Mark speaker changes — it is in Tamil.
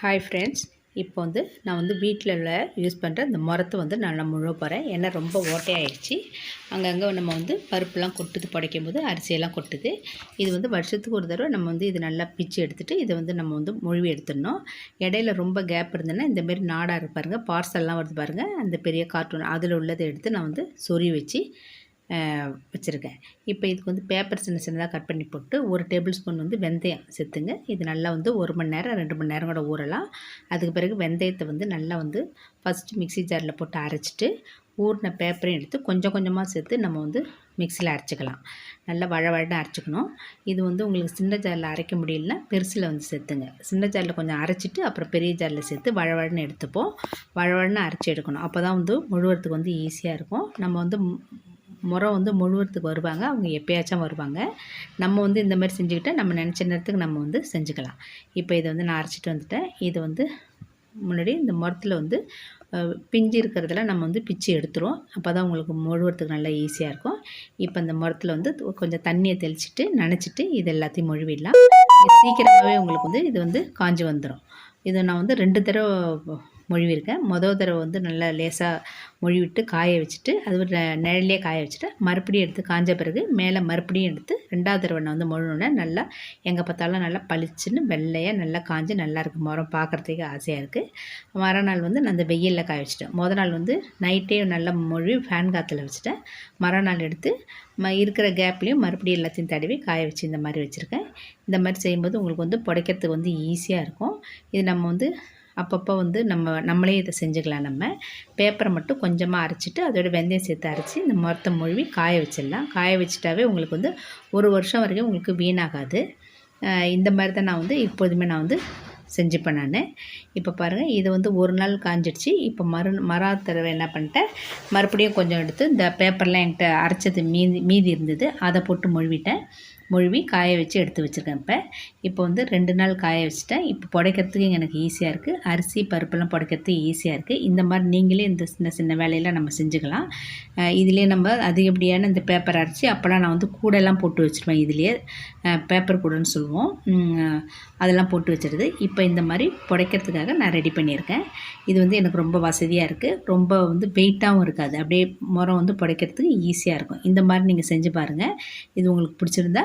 Speaker 1: ஹாய் ஃப்ரெண்ட்ஸ் இப்போ வந்து நான் வந்து வீட்டில் உள்ள யூஸ் பண்ணுற இந்த முரத்தை வந்து நல்லா முழுவ போகிறேன் ஏன்னா ரொம்ப ஓட்டையாயிடுச்சு. அங்கங்கே நம்ம வந்து பருப்புலாம் கொட்டுது புடைக்கும் போது அரிசியெல்லாம் கொட்டுது. இது வந்து வருஷத்துக்கு ஒரு தடவை நம்ம வந்து இது நல்லா பிச்சு எடுத்துகிட்டு இதை வந்து நம்ம வந்து மொழிவி எடுத்துடணும். இடையில ரொம்ப கேப் இருந்ததுன்னா இந்தமாரி நாடாக இருப்பாருங்க பார்சல்லாம் வருது பாருங்கள் அந்த பெரிய கார்ட்டூன் அதில் உள்ளதை எடுத்து நான் வந்து சொறி வச்சு வச்சுருக்கேன். இப்போ இதுக்கு வந்து பேப்பர் சின்ன சின்னதாக கட் பண்ணி போட்டு ஒரு டேபிள் ஸ்பூன் வந்து வெந்தயம் சேர்த்துங்க. இது நல்லா வந்து ஒரு மணி நேரம் ரெண்டு மணி நேரம் கூட ஊறலாம். அதுக்கு பிறகு வெந்தயத்தை வந்து நல்லா வந்து ஃபஸ்ட்டு மிக்சி ஜாரில் போட்டு அரைச்சிட்டு ஊறின பேப்பரையும் எடுத்து கொஞ்சம் கொஞ்சமாக சேர்த்து நம்ம வந்து மிக்சியில் அரைச்சிக்கலாம். நல்லா வழ வழன்னு அரைச்சிக்கணும். இது வந்து உங்களுக்கு சின்ன ஜாரில் அரைக்க முடியலனா பெருசில் வந்து சேர்த்துங்க. சின்ன ஜாரில் கொஞ்சம் அரைச்சிட்டு அப்புறம் பெரிய ஜாரில் சேர்த்து வழவழன்னு எடுத்துப்போம். வழவழன்னு அரைச்சி எடுக்கணும். அப்போ தான் வந்து முழுவதுக்கு வந்து ஈஸியாக இருக்கும். நம்ம வந்து முறை வந்து முழுவதுக்கு வருவாங்க. அவங்க எப்போயாச்சும் வருவாங்க. நம்ம வந்து இந்த மாதிரி செஞ்சுக்கிட்டால் நம்ம நினச்ச நேரத்துக்கு நம்ம வந்து செஞ்சுக்கலாம். இப்போ இதை வந்து நான் அரைச்சிட்டு வந்துட்டேன். இது வந்து முன்னாடி இந்த மரத்தில் வந்து பிஞ்சு இருக்கிறதெல்லாம் நம்ம வந்து பிச்சு எடுத்துருவோம். அப்போ தான் உங்களுக்கு மொழுவுறதுக்கு நல்லா ஈஸியாக இருக்கும். இப்போ இந்த மரத்தில் வந்து கொஞ்சம் தண்ணியை தெளிச்சிட்டு நினச்சிட்டு இது எல்லாத்தையும் மொழுவிடலாம். சீக்கிரமாகவே உங்களுக்கு வந்து இது வந்து காஞ்சி வந்துடும் இதை நான் வந்து ரெண்டு தடவை மொழிவிருக்கேன் மொதல் தடவை வந்து நல்லா லேசாக மொழிவிட்டு காய வச்சுட்டு அது ஒரு நிழலே காய வச்சுட்டு மறுபடியும் எடுத்து காஞ்ச பிறகு மேலே மறுபடியும் எடுத்து ரெண்டாவது தடவை நான் வந்து மொழினோடனே நல்லா எங்கே பார்த்தாலும் நல்லா பளிச்சுன்னு வெள்ளையாக நல்லா காஞ்சு நல்லா இருக்குது மரம் பார்க்குறதுக்கு ஆசையாக இருக்குது மறுநாள் வந்து நான் அந்த வெயிலில் காய வச்சுட்டேன். மொதல் நாள் வந்து நைட்டே நல்லா மொழி ஃபேன் காற்றுல வச்சுட்டேன். மறுநாள் எடுத்து ம இருக்கிற கேப்லேயும் மறுபடியும் எல்லாத்தையும் தடவி காய வச்சு இந்த மாதிரி வச்சுருக்கேன். இந்த மாதிரி செய்யும்போது உங்களுக்கு வந்து புடைக்கிறதுக்கு வந்து ஈஸியாக இருக்கும். இது நம்ம வந்து அப்பப்போ வந்து நம்ம நம்மளே இதை செஞ்சுக்கலாம் நம்ம. பேப்பரை மட்டும் கொஞ்சமாக அரைச்சிட்டு அதோட வெந்தயம் சேர்த்து அரைச்சி இந்த மரத்தை மொழி காய வச்சிடலாம். காய வச்சுட்டாவே உங்களுக்கு வந்து ஒரு வருஷம் வரைக்கும் உங்களுக்கு வீணாகாது. இந்த மாதிரி தான் நான் வந்து இப்போதுமே நான் வந்து செஞ்சுப்பேன் நான். இப்போ பாருங்கள் இது வந்து ஒரு நாள் காஞ்சிடுச்சு. இப்போ மறு மரா தடவை என்ன பண்ணிட்டேன் மறுபடியும் கொஞ்சம் எடுத்து இந்த பேப்பர்லாம் என்கிட்ட அரைச்சது மீதி மீதி இருந்தது அதை போட்டு மொழிவிட்டேன். மொழுவி காய வச்சு எடுத்து வச்சுருக்கேன் இப்போ. இப்போ வந்து ரெண்டு நாள் காய வச்சுட்டேன். இப்போ புடைக்கிறதுக்கு எனக்கு ஈஸியாக இருக்குது அரிசி பருப்பெல்லாம் புடைக்கிறதுக்கு ஈஸியாக இருக்குது இந்த மாதிரி நீங்களே இந்த சின்ன சின்ன வேலையெல்லாம் நம்ம செஞ்சுக்கலாம். இதிலே நம்ம அதிகப்படியான இந்த பேப்பர் அரைச்சி அப்போல்லாம் நான் வந்து கூடெல்லாம் போட்டு வச்சுருவேன் இதுலேயே. பேப்பர் கூடன்னு சொல்லுவோம். அதெல்லாம் போட்டு வச்சுருது. இப்போ இந்த மாதிரி புடைக்கிறதுக்காக நான் ரெடி பண்ணியிருக்கேன். இது வந்து எனக்கு ரொம்ப வசதியாக இருக்குது ரொம்ப வந்து வெயிட்டாகவும் இருக்காது. அப்படியே முறம் வந்து புடைக்கிறதுக்கு ஈஸியாக இருக்கும். இந்த மாதிரி நீங்கள் செஞ்சு பாருங்கள் இது உங்களுக்கு பிடிச்சிருந்தா